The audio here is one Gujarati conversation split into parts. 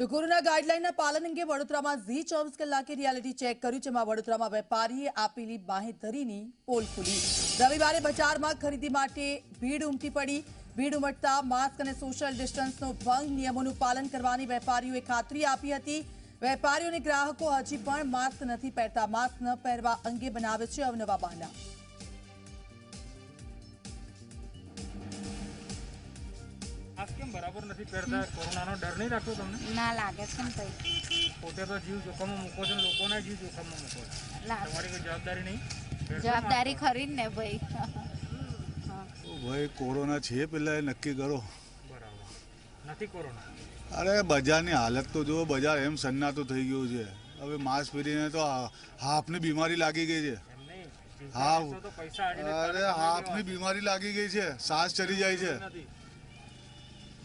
તો કોરોના ગાઈડલાઈનના પાલન અંગે વડોદરામાં ઝી ચોવીસ કલાકે રિયાલિટી ચેક કર્યું, જેમાં વડોદરામાં વેપારીએ આપેલી બાહેધરીની પોલ ખુલી. રવિવારે બજારમાં ખરીદી માટે ભીડ ઉમટી પડી. ભીડ ઉમટતા માસ્ક અને સોશિયલ ડિસ્ટન્સનો ભંગ નિયમોનું પાલન કરવાની વેપારીઓએ ખાતરી આપી હતી. વેપારીઓ અને ગ્રાહકો હજી પણ માસ્ક નથી પહેરતા. માસ્ક ન પહેરવા અંગે બનાવે છે અવનવા બહાના. માસ્ક કેમ બરાબર નથી પહેરતા? કોરોનાનો ડર નહીં લાગતો તમને? ના લાગે છે ને ભાઈ. પોતે તો જીવ જોખમમાં મૂકો છો ને લોકોના જીવ જોખમમાં મૂકો છો. તમારી કોઈ જવાબદારી નહીં? જવાબદારી ખરી ને ભાઈ. ભાઈ કોરોના છે પેલા એ નક્કી કરો. બરાબર. નથી કોરોના? અરે બજારની હાલત તો જુઓ બજાર એમ સન્નાટું થઈ ગયું છે. હવે માસ્ક પહેરીને તો હાફની બીમારી લાગી ગઈ છે. હાફ અરે હાફની બીમારી લાગી ગઈ છે. શ્વાસ ચડી જાય છે.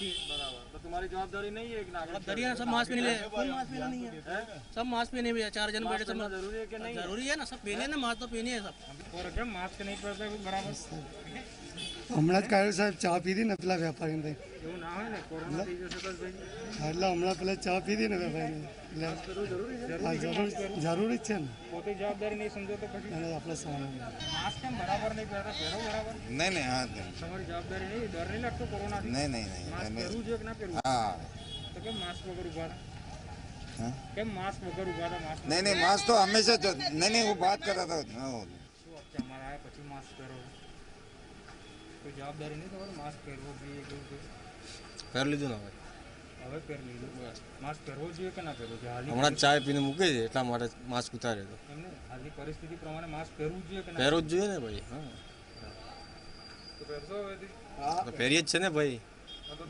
बराबर तो तुम्हारी जवाबदारी नहीं है कि नागरिक अब दरिया सब मास्क पहने ले कोई मास्क पहना नहीं है सब मास्क पहने हुए हैं चार जन बैठे सब जरूरी है कि नहीं जरूरी है ना सब पहने ना मास्क तो पहने है सब और क्या मास्क नहीं पहनते कोई बराबर હમણાં જ કાઢ્યું સાહેબ ચા પીધી ને પેલા વેપારીને ભાઈ એવું ના હોય ને કોરોના થઈ જશે તો ભાઈ હા, એટલે હમણાં પેલા ચા પીધી ને વેપારીને એટલે જરૂરી જ છે ને. પોતે જવાબદારી નહીં સમજો તો પછી. આપણે સામે. માસ્ક કેમ બરાબર નહીં પહેરતા પહેરો બરાબર? નહીં નહીં હા તમારી જવાબદારી નહીં ડર નહીં લાગતો કોરોના નહીં નહીં નહીં પહેરવું જોઈએ કે ના પહેરવું? હા. તો કેમ માસ્ક વગર ઊભા? કેમ માસ્ક વગર ઊભા હતા માસ્ક નહીં નહીં માસ્ક તો હંમેશા જ નહીં નહીં હું વાત કરતા હતો. શું તમારે આવ્યા પછી માસ્ક પહેરો. કોઈ જવાબદારી નહીં તમારે માસ્ક પહેરવો જોઈએ કે એવું કંઈ? પહેરી લીધું ને હવે? હવે પહેરી લીધું માસ્ક પહેરવો જોઈએ કે ના પહેરવો જોઈએ? હમણાં જ ચાય પીને મૂકે છે એટલા માટે માસ્ક ઉતાર્યો હતો એમને હાલની પરિસ્થિતિ પ્રમાણે માસ્ક પહેરવું જોઈએ કે પહેરવું જ જોઈએ ને ભાઈ હા. તો પહેરશો હવેથી તો પહેરીએ જ છે ને ભાઈ. હા, તો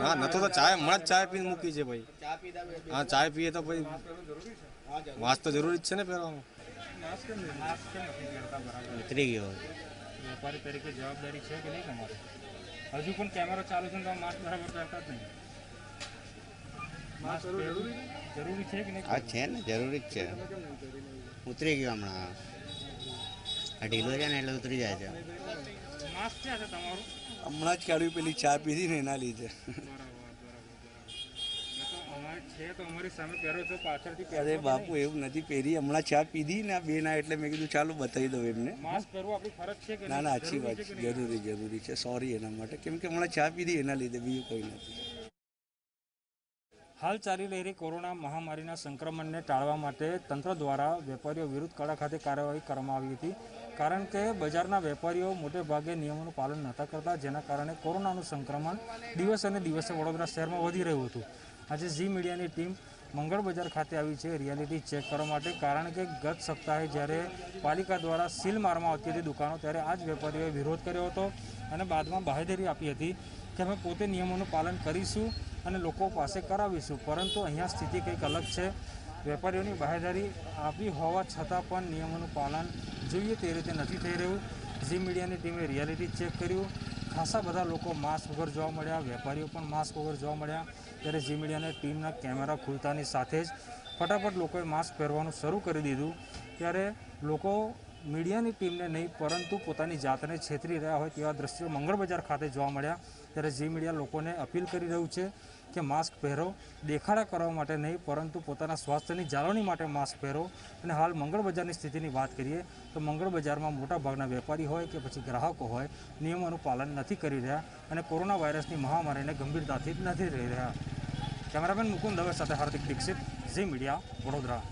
ના નતો તો ચાય હમણાં જ ચાય પીને મૂકી છે ભાઈ. હા ચાય પીએ તો ભાઈ પહેરવું માસ્ક તો જરૂરી જ છે ને પહેરવાનું. ઉતરી ગયો. વેપારી તરીકે જવાબદારી છે કે નહીં તમારી? હજુ પણ કેમેરો ચાલુ છે ને માસ્ક બરાબર પહેરતા જ નહીં. માસ્ક જરૂરી? છે કે નહીં? હા છે ને જરૂરી જ છે. ઉતરી ગયો હમણાં. આ ઢીલો છે ને એટલે ઉતરી જાય છે. માસ્ક ક્યાં છે તમારું? હમણાં જ કાઢ્યું પેલી ચા પીધી ને એના લીધે બરાબર બરાબર બરાબર તો અમારે છે તો અમારી સામે પહેરો છો પાછળથી અરે બાપુ એવું નથી પહેરી. હમણાં ચા પીધી ને આ બે ના એટલે મેં કીધું ચાલો બતાવી દઉં એમને. ના ના આછી વાત છે? જરૂરી જરૂરી છે. સોરી એના માટે. કેમ કે હમણાં ચા પીધી એના લીધે બીજું કોઈ નથી. હાલ ચાલી રહેલી કોરોના મહામારીના સંક્રમણને ટાળવા માટે તંત્ર દ્વારા વેપારીઓ વિરુદ્ધ કડા ખાતે કાર્યવાહી કરવામાં આવી હતી. કારણ કે બજારના વેપારીઓ મોટે ભાગે નિયમોનું પાલન નહોતા કરતા જેના કારણે કોરોનાનું સંક્રમણ દિવસે અને દિવસે વડોદરા શહેરમાં વધી રહ્યું હતું. આજે ઝી મીડિયાની ટીમ મંગળ બજાર ખાતે આવી છે. રિયાલિટી ચેક કરવા માટે કારણ કે ગત સપ્તાહે જ્યારે પાલિકા દ્વારા સીલ મારવામાં આવતી હતી દુકાનો, ત્યારે આ જ વેપારીઓએ વિરોધ કર્યો હતો અને બાદમાં બાહેધરી આપી હતી કે અમે પોતે નિયમોનું પાલન કરીશું અને લોકો પાસે કરાવીશું. પરંતુ અહીંયા સ્થિતિ કંઈક અલગ છે. વેપારીઓની બાહેધરી આપી હોવા છતાં પણ નિયમોનું પાલન જોઈએ તે રીતે નથી થઈ રહ્યું. ઝી મીડિયાની ટીમે રિયાલિટી ચેક કર્યું. ખાસા બધા લોકો માસ્ક વગર જોવા મળ્યા, વેપારીઓ પણ માસ્ક વગર જોવા મળ્યા. ત્યારે ઝી મીડિયાની ટીમના કેમેરા ખુલતાની સાથે જ ફટાફટ લોકોએ માસ્ક પહેરવાનું શરૂ કરી દીધું. ત્યારે લોકો મીડિયાની ટીમને નહીં, પરંતુ પોતાની જાતને છેતરી રહ્યા હોય તેવા દ્રશ્યો મંગળ બજાર ખાતે જોવા મળ્યા. ત્યારે ઝી મીડિયા લોકોને અપીલ કરી રહ્યું છે કે માસ્ક પહેરો, દેખાડા કરવા માટે નહીં, પરંતુ પોતાના સ્વાસ્થ્યની જાળવણી માટે માસ્ક પહેરો. અને હાલ મંગળ બજારની સ્થિતિની વાત કરીએ, તો મંગળ બજારમાં મોટાભાગના વેપારી હોય કે પછી ગ્રાહકો હોય, નિયમોનું પાલન નથી કરી રહ્યા અને કોરોના વાયરસની મહામારીને ગંભીરતાથી નથી રહી રહ્યા. કેમેરામેન મુકુંદ દવે સાથે હાર્દિક દીક્ષિત, ઝી મીડિયા વડોદરા.